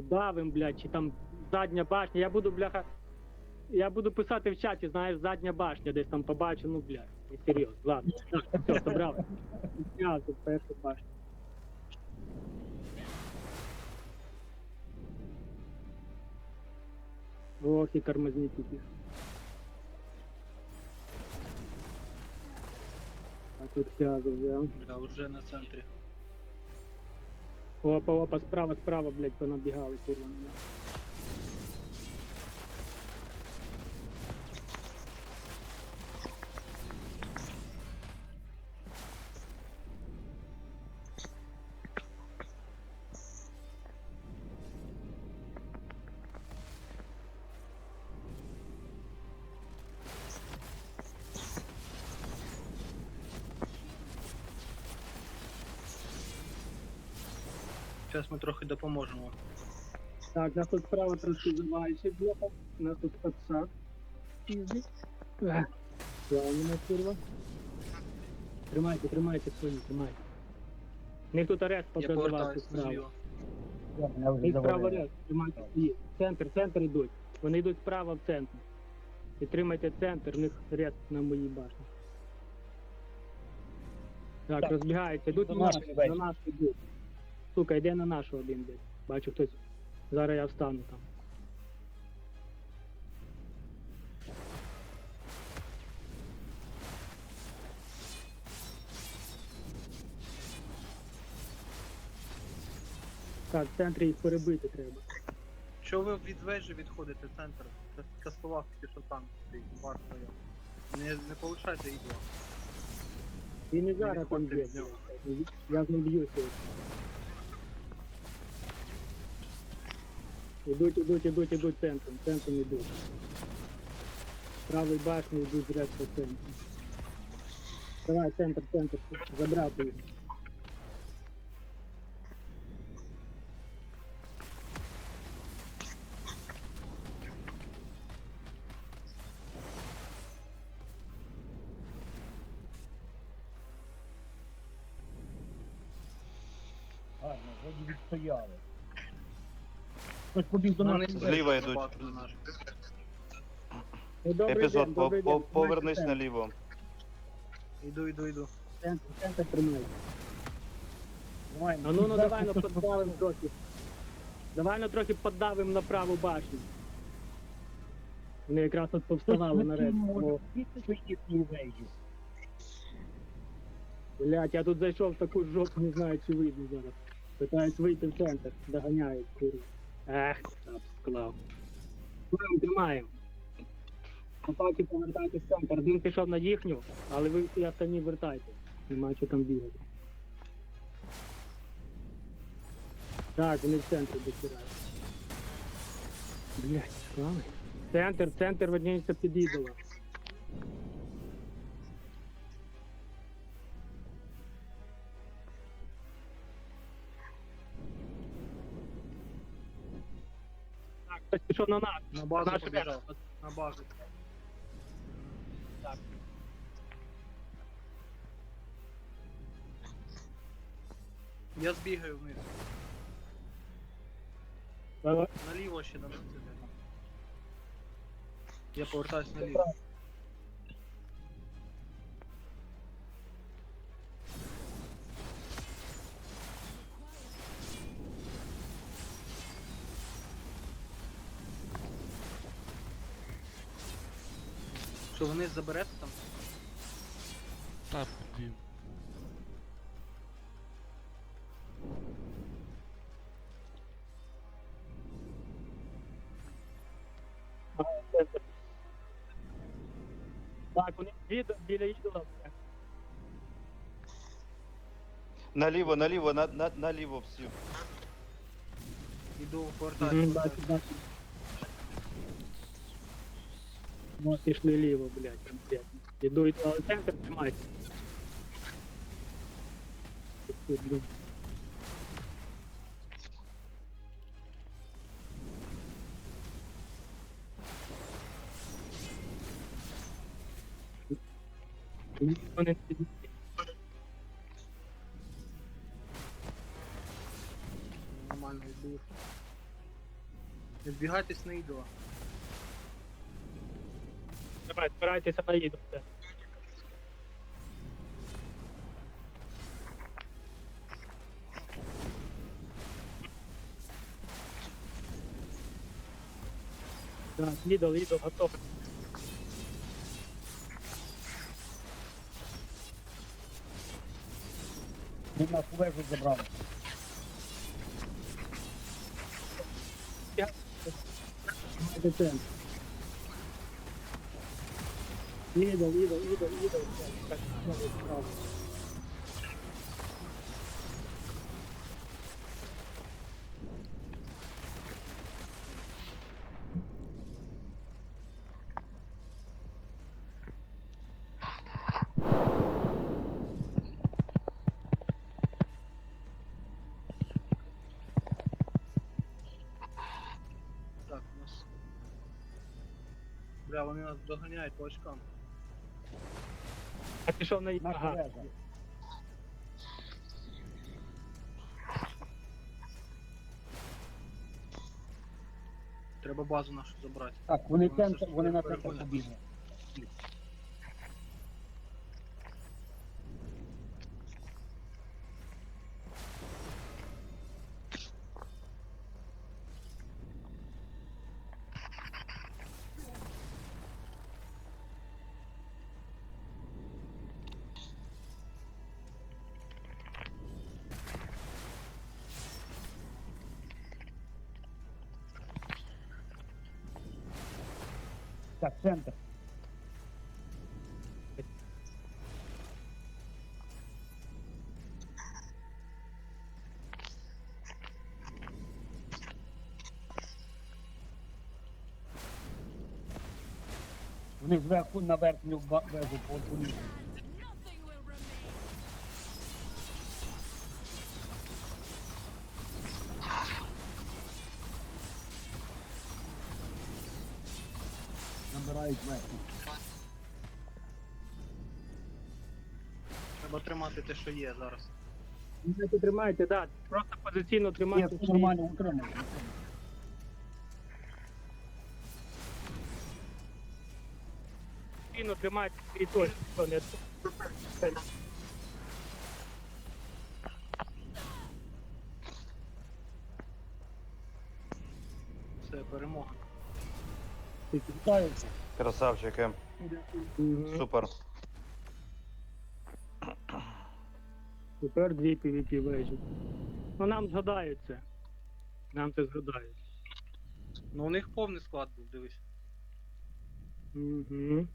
давим, блядь, чи там задня башня. Я буду, бляха. Я буду писати в чаті, знаєш, задня башня, десь там побачу, ну, блядь, не серйозно. Ладно, все, собрав. Я першу башню. Ох, і тормозники пішли. А тут сяду взяв. Да, уже на центрі. Опа, опа, справа, справа, блядь, понабігали, курва. Зараз ми трохи допоможемо. Так, нас тут справа трошки зриваючи блока. У нас тут подсак. Пізді. Курва. Тримайте, тримайте свої, тримайте. Них тут арест повертаюсь справа. Їх справа арест, тримайте свої. Центр, центр йдуть. Вони йдуть справа в центр. Підтримайте центр, у них арест на моїй башні. Так, Так. розбігаються, йдуть До на нас, на нас йдуть. Сука, йде на нашу один десь. Бачу хтось. Зараз я встану там. Так, в центрі їх перебити треба. Що ви від вежі відходите центр? Це, це слова тільки що там стоїть, бар своє. Не, не получайте ідею. І не зараз там відходьте є. від нього. Я з ним б'юся. Ідуть, ідуть, ідуть, ідуть центром, центром ідуть. Правий башні йдуть зряд по центру. Давай, центр, центр, забрати їх. Гарно, вроді відстояли. Хтось побіг до Ну, нас. Зліва йдуть. на. Ну, добрий Епізод, день, по- добрий по- день. повернись Тримайте наліво. Іду, іду, іду. Центр, центр. Давай, А ну, ну давай ну хтось поддавим трохи. Давай ну трохи поддавим на праву башню. Вони якраз от повставали нарешті. О. Блять, я тут зайшов в таку жопу, не знаю, чи вийду зараз. Питаюсь вийти в центр, доганяють, курва. Ех, склав. Тримаємо, тримаємо. Атаки повертайтесь в центр. Один пішов на їхню, але ви всі останні вертайте. Нема що там бігати. Так, вони в центрі досирають. Блять, склали. Центр, центр видніється під ідола. Так, хтось пішов на нас. На базу Наш побіжав. На базу. Так. Я збігаю вниз. Давай. Наліво ще до нас іде. Я повертаюсь наліво. Що вниз заберете там? Так, блін. Так, вони від, біля ідола. Наліво, наліво, на, на, наліво всі. Іду. Бачу, бачу. Ну, пішли ліво, блядь, конкретно. Іду, але центр блін. Ніхто не. Нормально йду. Не збігайтесь на ідола. Давай, збирайтеся на їду. все. Так, їдол, їдол, готов. Він нас у вежу забрали. Давайте центр. Їдол, їдол, їдол, їдол. Так, знову справа. Так, нас. Бля, вони нас доганяють по очкам. А пішов на їду. Ага. Треба базу нашу забрати. Так, вони Вони все ж вони на перегонять. побігли. Так, центр. Вони зверху на верхню вежу полізли. Набирають верхню. Треба тримати те, що є зараз. Тримайте, тримайте, да. Просто позиційно Ні, тримайте. все нормально утримали. Позиційно тримайте свій точки. що не- Це перемога. Вітаються. Красавчики. Мгм. Супер. Тепер дві PvP вежі. Ну нам згадають це. Нам це згадають. Ну у них повний склад був, дивись. Угу.